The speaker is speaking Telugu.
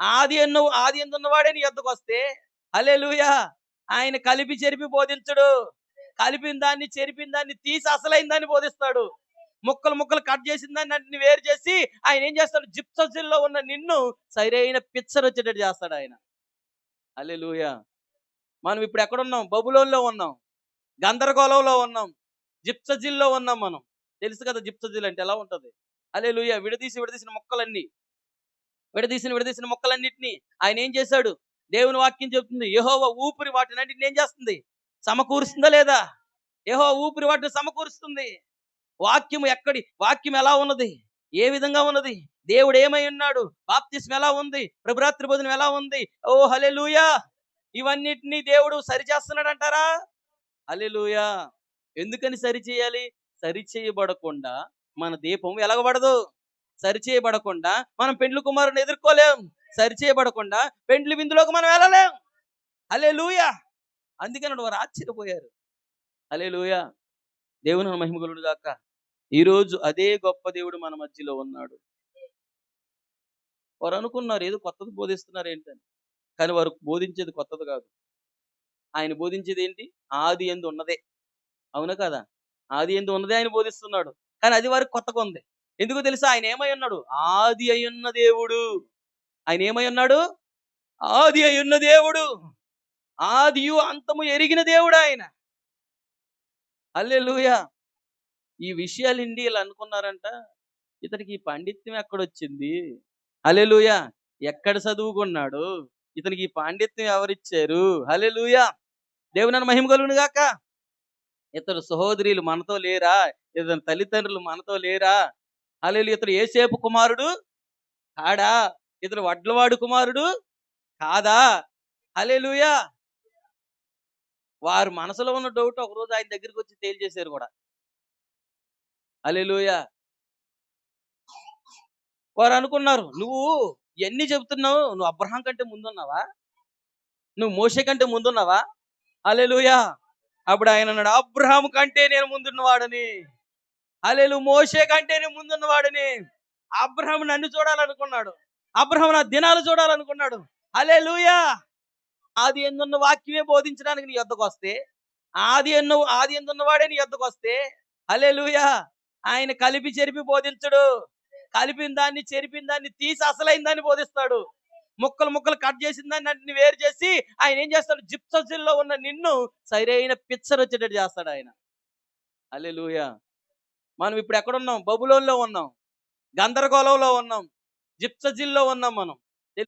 ఆది ఎన్ను ఆది ఎందున్నవాడే నీ ఎద్దకు వస్తే. హల్లెలూయా! ఆయన కలిపి చెరిపి బోధించడు. కలిపిన దాన్ని చెరిపిన దాన్ని తీసి అసలైన దాన్ని బోధిస్తాడు. ముక్కలు ముక్కలు కట్ చేసిన దాన్ని అన్ని వేరు చేసి ఆయన ఏం చేస్తాడు? జిప్సజిల్లో ఉన్న నిన్ను సరైన పిక్చర్ వచ్చేటట్టు చేస్తాడు ఆయన. హల్లెలూయా! మనం ఇప్పుడు ఎక్కడున్నాం బబులోన్లో ఉన్నాం. గందరగోళంలో ఉన్నాం. జిప్సజిల్లో ఉన్నాం మనం. తెలుసు కదా జిప్సజిల్ అంటే ఎలా ఉంటది? లూయ విడదీసి విడదీసిన మొక్కలన్నీ. విడదీసిన విడదీసిన మొక్కలన్నింటినీ ఆయన ఏం చేశాడు? దేవుని వాక్యం చెప్తుంది యహోవ ఊపిరి వాటిని అన్నిటిని ఏం చేస్తుంది? సమకూరుస్తుందా లేదా? యహో ఊపిరి వాటిని సమకూరుస్తుంది. వాక్యం ఎక్కడి వాక్యం ఎలా ఉన్నది? ఏ విధంగా ఉన్నది? దేవుడు ఏమై ఉన్నాడు? బాప్తిస్మ ఎలా ఉంది? ప్రభురాత్రి భోజనం ఎలా ఉంది? ఓ హలెలూయా ఇవన్నిటిని దేవుడు సరి చేస్తున్నాడు అంటారా అలెలుయా ఎందుకని సరి చేయాలి? సరి చేయబడకుండా మన దీపం వెలగబడదు. సరిచేయబడకుండా మనం పెండ్లు కుమారుని ఎదుర్కోలేం. సరిచేయబడకుండా పెండ్లి విందులోకి మనం వెళ్ళలేం. అలే లూయా అందుకని వారు ఆశ్చర్యపోయారు. అలే లూయా దేవుని మహిమగులుడు గాక. ఈరోజు అదే గొప్ప దేవుడు మన మధ్యలో ఉన్నాడు. వారు అనుకున్నారు ఏదో కొత్తది బోధిస్తున్నారు ఏంటని. కానీ వారు బోధించేది కొత్తది కాదు. ఆయన బోధించేది ఏంటి? ఆది ఎందు ఉన్నదే. అవునా కదా? ఆది ఎందు ఉన్నదే ఆయన బోధిస్తున్నాడు. కానీ అది వారికి కొత్తగా ఉంది. ఎందుకు తెలుసా? ఆయన ఏమై ఉన్నాడు? ఆది అయ్యున్న దేవుడు. ఆయన ఏమై ఉన్నాడు? ఆది అయ్యున్న దేవుడు. ఆదియు అంతము ఎరిగిన దేవుడు ఆయన. అల్లెలుయా ఈ విషయాలు ఇండి ఇలా అనుకున్నారంట. ఇతనికి ఈ పాండిత్యం ఎక్కడొచ్చింది? అలెలుయా ఎక్కడ చదువుకున్నాడు? ఇతనికి ఈ పాండిత్యం ఎవరిచ్చారు? హలెలుయా దేవుని మహిమ కలుగును గాక. ఇతరు సహోదరులు మనతో లేరా? ఇతని తల్లిదండ్రులు మనతో లేరా? హలేలు ఇతడు ఏసేపు కుమారుడు కాడా? ఇతడు వడ్లవాడు కుమారుడు కాదా? హలేలుయా వారు మనసులో ఉన్న డౌట్ ఒకరోజు ఆయన దగ్గరికి వచ్చి తేల్చేశారు కూడా. హలేలుయా వారు అనుకున్నారు నువ్వు ఎన్ని చెబుతున్నావు? నువ్వు అబ్రహాం కంటే ముందున్నావా? నువ్వు మోసే కంటే ముందున్నావా? హలేలుయా అప్పుడు ఆయన అన్నాడు అబ్రహాం కంటే నేను ముందున్నవాడని. అలేలు మోషే కంటే ముందున్న వాడిని. అబ్రహం నన్ను చూడాలనుకున్నాడు. అబ్రహం నా దినాలు చూడాలనుకున్నాడు. అలే లూయా ఆది ఎందున్న వాక్యమే బోధించడానికి నీ యొద్దకు వస్తే ఆది ఎన్ను ఆది ఎందున్నవాడే నీ యొద్దకు వస్తే అలే లూయా ఆయన కలిపి చెరిపి బోధించడు. కలిపిన దాన్ని చెరిపిన దాన్ని తీసి అసలైన దాన్ని బోధిస్తాడు. ముక్కలు ముక్కలు కట్ చేసిన దాన్ని అన్ని వేరు చేసి ఆయన ఏం చేస్తాడు? జిప్సజిల్లో ఉన్న నిన్ను సరైన పిక్చర్ వచ్చేటట్టు చేస్తాడు ఆయన. అలే లూయా మనం ఇప్పుడు ఎక్కడున్నాం బబులోన్లో ఉన్నాం. గందరగోళంలో ఉన్నాం. జిప్సజిల్లో ఉన్నాం మనం.